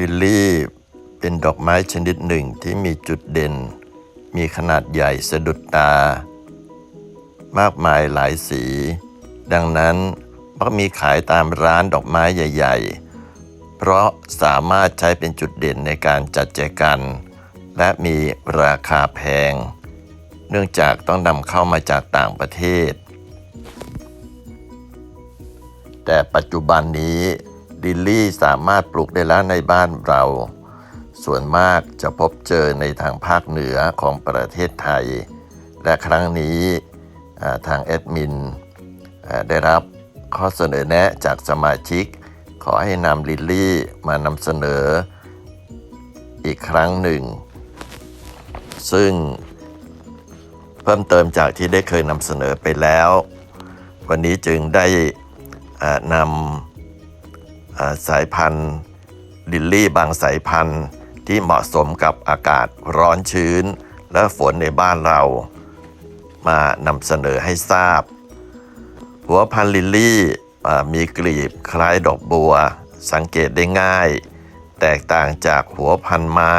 ลิลลี่เป็นดอกไม้ชนิดหนึ่งที่มีจุดเด่น มีขนาดใหญ่สะดุดตา มากมายหลายสี ดังนั้นมักมีขายตามร้านดอกไม้ใหญ่ ๆ เพราะสามารถใช้เป็นจุดเด่นในการจัดแจกัน และมีราคาแพง เนื่องจากต้องนำเข้ามาจากต่างประเทศ แต่ปัจจุบันนี้ ลิลลี่สามารถปลูกได้แล้วในบ้านเรา ส่วนมากจะพบเจอในทางภาคเหนือของประเทศไทย และครั้งนี้ทางแอดมินได้รับข้อเสนอแนะจากสมาชิก ขอให้นำลิลลี่มานำเสนออีกครั้งหนึ่ง ซึ่งเพิ่มเติมจากที่ได้เคยนำเสนอไปแล้ว วันนี้จึงได้นำ สายพันธุ์ลิลลี่บางสายพันธุ์ที่เหมาะสมกับอากาศร้อนชื้น และฝนในบ้านเรา มานำเสนอให้ทราบ หัวพันธุ์ลิลลี่มีกลีบคล้ายดอกบัว สังเกตได้ง่าย แตกต่างจากหัวพันธุ์ไม้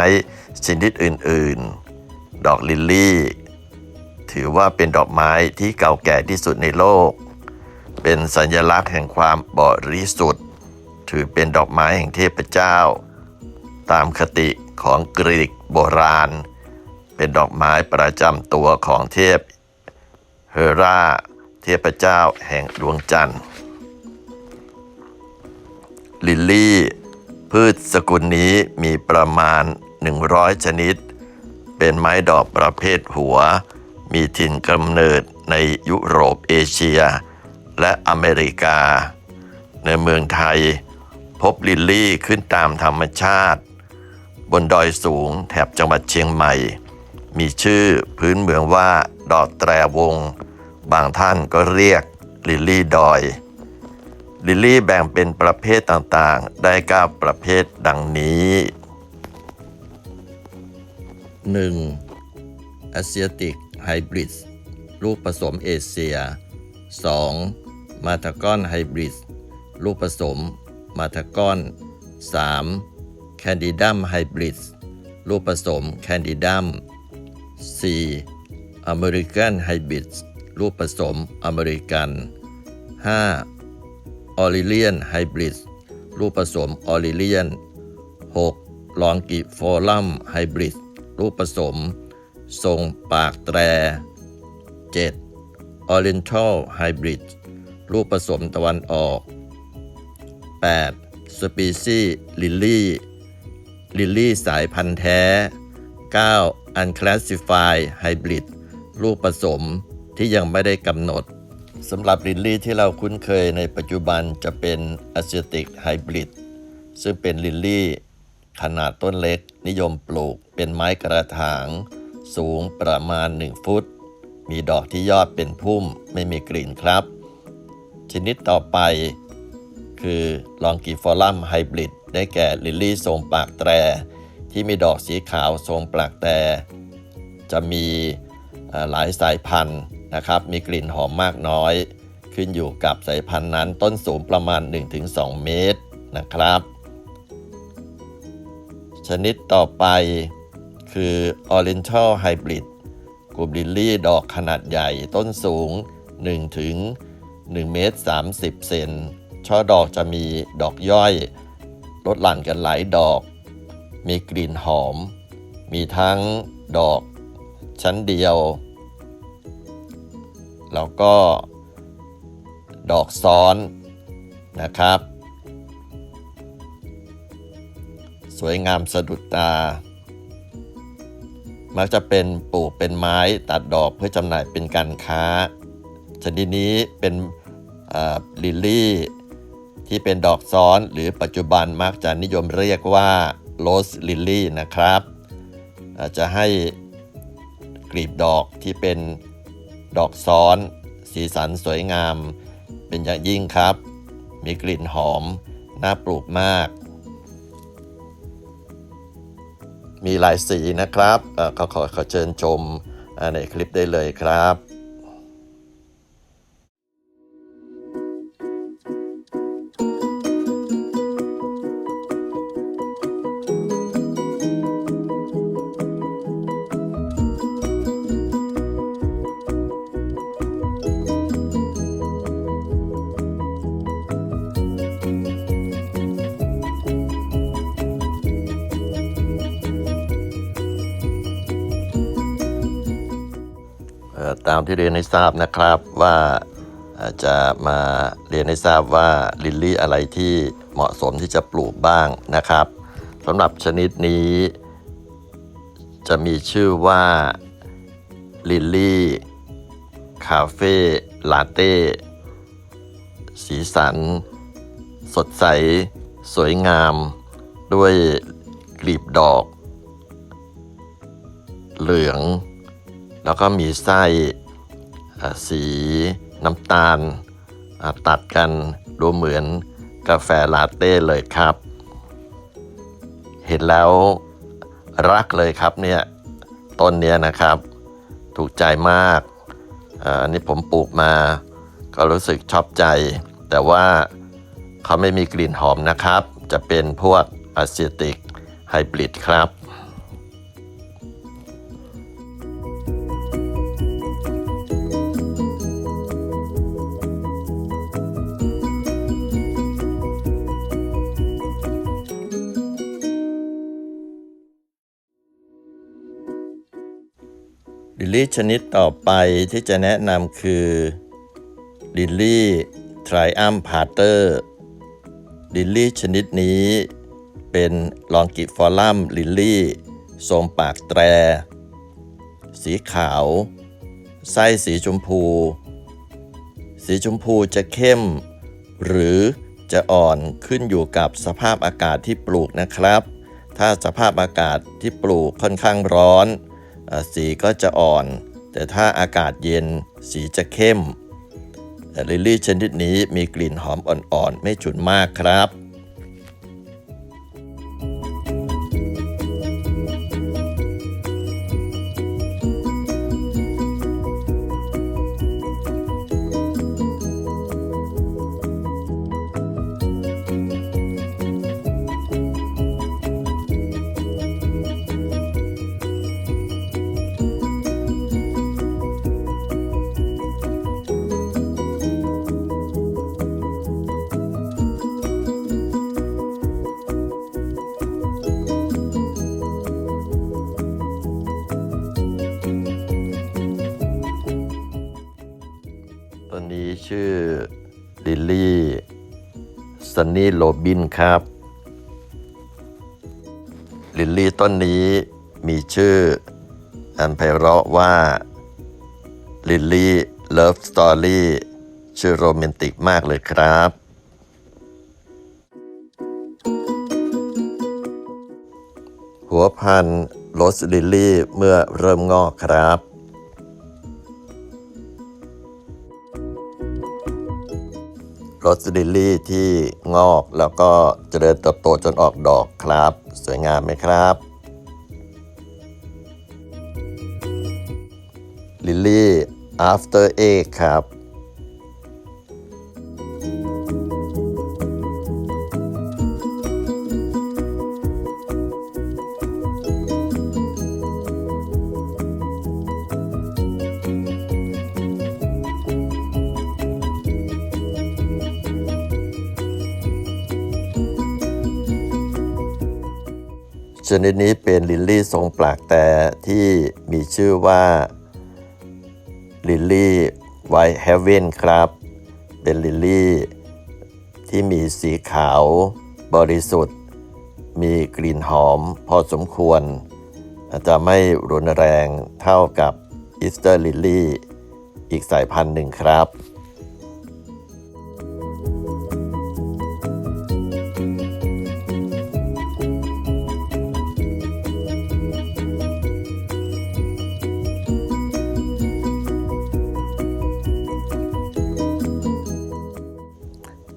ชนิดอื่น ๆ ดอกลิลลี่ ถือว่าเป็นดอกไม้ที่เก่าแก่ที่สุดในโลก เป็นสัญลักษณ์แห่งความบริสุทธิ์ ถือเป็นดอกไม้แห่งเทพเจ้า ตามคติของกรีกโบราณ เป็นดอกไม้ประจำตัวของเทพเฮราเทพเจ้าแห่งดวงจันทร์ลิลลี่ พืชสกุลนี้มีประมาณ 100 ชนิด เป็นไม้ดอกประเภทหัว มีถิ่นกำเนิดในยุโรปเอเชีย และอเมริกา ในเมืองไทย พบลิลลี่ขึ้นตามธรรมชาติ บนดอยสูงแถบจังหวัดเชียงใหม่ มีชื่อพื้นเมืองว่า ดอกแตรวง บางท่านก็เรียกลิลลี่ดอย ลิลลี่แบ่งเป็นประเภทต่างๆ ได้9ประเภทดังนี้ 1. Asiatic Hybrid ลูกผสมเอเชีย 2. มาทากอนไฮบริดลูกผสม มาทากอน 3. แคนดิดัมไฮบริดลูกผสมแคนดิดัม 4. อเมริกันไฮบริดลูกผสมอเมริกัน 5. ออริเลียนไฮบริดลูกผสมออริเลียน 6. ลองกิฟอรัมไฮบริดลูกผสม ทรงปากแตร 7. Oriental Hybrid ลูกผสมตะวันออก 8. Species Lily ลิลลี่สายพันธุ์แท้ 9. Unclassified Hybrid ลูกผสมที่ยังไม่ได้กำหนดสำหรับลิลลี่ที่เราคุ้นเคยในปัจจุบันจะเป็น Asiatic Hybrid ซึ่งเป็นลิลลี่ ขนาดต้นเล็กนิยมปลูกเป็นไม้กระถาง สูงประมาณ 1 ฟุต มีดอกที่ยอดเป็นพุ่มไม่มีกลิ่นครับ ชนิดต่อไป คือลองกิฟอรัมไฮบริดได้แก่ลิลลี่ทรงปากแตร ที่มีดอกสีขาวทรงปากแตร จะมีหลายสายพันธุ์นะครับ มีกลิ่นหอมมากน้อย ขึ้นอยู่กับสายพันธุ์นั้นต้นสูงประมาณ 1-2 เมตรนะครับ ชนิดต่อไปคือ Oriental Hybrid กลุ่มลิลลี่ดอกขนาดใหญ่ต้นสูง1ถึง1เมตร30เซน ช่อดอกจะมีดอกย่อยลดหลั่นกันหลายดอก มีกลิ่นหอม มีทั้งดอกชั้นเดียว แล้วก็ดอกซ้อนนะครับ สวยงามสะดุดตา มักจะเป็นปลูกเป็นไม้ตัดดอกเพื่อจำหน่ายเป็นการค้า ชนิดนี้เป็นลิลลี่ ที่เป็นดอกซ้อนหรือปัจจุบันมักจะนิยมเรียกว่าโรสลิลลี่นะครับจะให้กลีบดอกที่เป็นดอกซ้อน สีสันสวยงาม เป็นอย่างยิ่งครับ มีกลิ่นหอม น่าปลูกมาก มีหลายสีนะครับเขอขอเชิญชมในคลิปได้เลยครับ ตามที่เรียนให้ทราบนะครับว่าจะมาเรียนให้ทราบว่าลิลลี่อะไรที่เหมาะสมที่จะปลูกบ้างนะครับสำหรับชนิดนี้ จะมีชื่อว่าลิลลี่คาเฟ่ลาเต้สีสัน สดใส สวยงาม ด้วยกลีบดอก เหลือง แล้วก็มีไส้สีน้ำตาลตัดกันดูเหมือนกาแฟลาเต้เลยครับ เห็นแล้วรักเลยครับเนี่ยต้นเนี้ยนะครับ ถูกใจมากอันนี้ผมปลูกมา ก็รู้สึกชอบใจ แต่ว่าเขาไม่มีกลิ่นหอมนะครับ จะเป็นพวกอะเซียติกไฮบริดครับ ลี่ชนิดต่อไปที่จะแนะนำคือลิลลี่ทริอัมพาเตอร์ลิลลี่ชนิดนี้เป็นลองกิฟอลัมลิลลี่ทรงปากแตร สีขาว ไส้สีชมพู สีชมพูจะเข้ม หรือจะอ่อนขึ้นอยู่กับสภาพอากาศที่ปลูกนะครับ ถ้าสภาพอากาศที่ปลูกค่อนข้างร้อน สีก็จะอ่อน แต่ถ้าอากาศเย็นสีจะเข้มแต่ลิลลี่ชนิดนี้มีกลิ่นหอมอ่อนๆ ไม่ฉุนมากครับ ชื่อลิลลี่ซันนี่โรบินครับ ลิลลี่ต้นนี้มีชื่อ อันไพเราะว่า ลิลลี่เลิฟสตอรี่ชื่อโรแมนติกมากเลยครับ หัวพันธุ์โรสลิลลี่เมื่อเริ่มงอกครับ รสลิลลี่ที่งอกแล้วก็เจริญเติบโตจนออกดอกครับ สวยงามไหมครับ ลิลลี่ after egg ครับ ชนิดนี้เป็นลิลลี่ทรงปลากแต่ที่มีชื่อว่าลิลลี่ไวท์เฮเวนครับ เป็นลิลลี่ที่มีสีขาวบริสุทธิ์ มีกลิ่นหอมพอสมควร อาจจะไม่รุนแรงเท่ากับอีสเตอร์ลิลลี่อีกสายพันธุ์หนึ่งครับ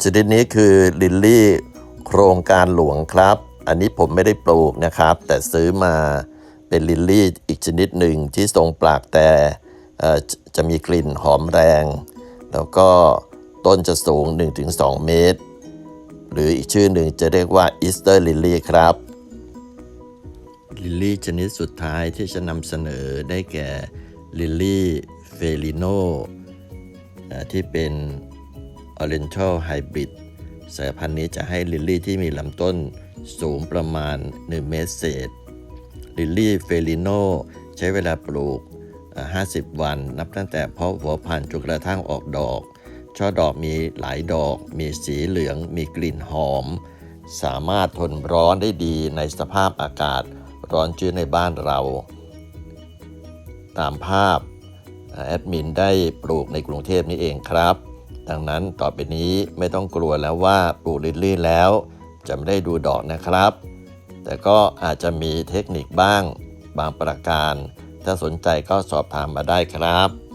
ชนิดนี้คือลิลลี่โครงการหลวงครับ อันนี้ผมไม่ได้ปลูกนะครับ แต่ซื้อมาเป็นลิลลี่อีกชนิดหนึ่งที่ทรงปลากแต่จะมีกลิ่นหอมแรง แล้วก็ต้นจะสูง 1-2 เมตร หรืออีกชื่อหนึ่งจะเรียกว่าอีสเตอร์ลิลลี่ครับลิลลี่ชนิดสุดท้ายที่จะนำเสนอได้แก่ลิลลี่เฟลิโนที่เป็น Oriental Hybrid สายพันธุ์นี้จะให้ลิลลี่ที่มีลำต้นสูงประมาณ 1 เมตรเศษ ลิลลี่เฟลิโนใช้เวลาปลูก 50 วัน นับตั้งแต่เพาะหัวพันธุ์จนกระทั่งออกดอก ช่อดอกมีหลายดอก มีสีเหลือง มีกลิ่นหอม สามารถทนร้อนได้ดีในสภาพอากาศร้อนชื้นในบ้านเรา ตามภาพแอดมินได้ปลูกในกรุงเทพนี้เองครับ ดังนั้นต่อไปนี้ไม่ต้องกลัวแล้วว่าปลูกลิลลี่แล้ว จะไม่ได้ดูดอกนะครับ แต่ก็อาจจะมีเทคนิคบ้าง บางประการ ถ้าสนใจก็สอบถามมาได้ครับ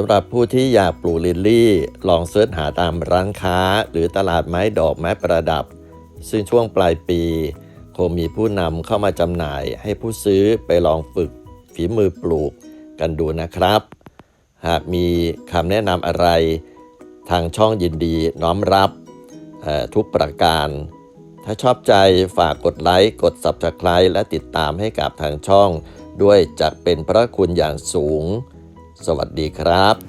สำหรับผู้ที่อยากปลูกลิลลี่ ลองเสิร์ชหาตามร้านค้า หรือตลาดไม้ดอกไม้ประดับ ซึ่งช่วงปลายปี คงมีผู้นำเข้ามาจำหน่าย ให้ผู้ซื้อไปลองฝึกฝีมือปลูกกันดูนะครับ หากมีคำแนะนำอะไร ทางช่องยินดีน้อมรับทุกประการ ถ้าชอบใจฝากกดไลค์ กด Subscribe และติดตามให้กับทางช่อง ด้วยจะเป็นพระคุณอย่างสูง สวัสดีครับ